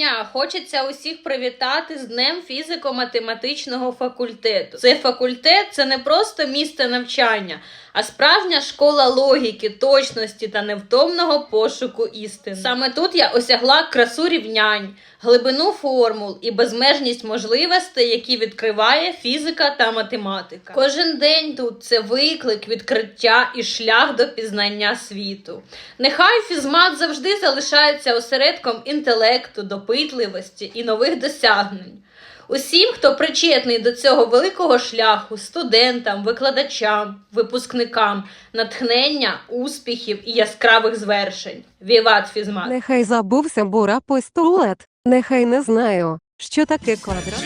дня! Хочеться усіх привітати з Днем фізико-математичного факультету. Цей факультет це не просто місце навчання, а справжня школа логіки, точності та невтомного пошуку істини. Саме тут я осягла красу рівнянь, глибину формул і безмежність можливостей, які відкриває фізика та математика. Кожен день тут це виклик, відкриття і шлях до пізнання світу. Нехай фізмат завжди залишається осередком інтелекту, допитливості і нових досягнень. Усім, хто причетний до цього великого шляху, студентам, викладачам, випускникам, натхнення, успіхів і яскравих звершень. Віват фізмат! Нехай забувся бура постулет, нехай не знаю, що таке квадрат.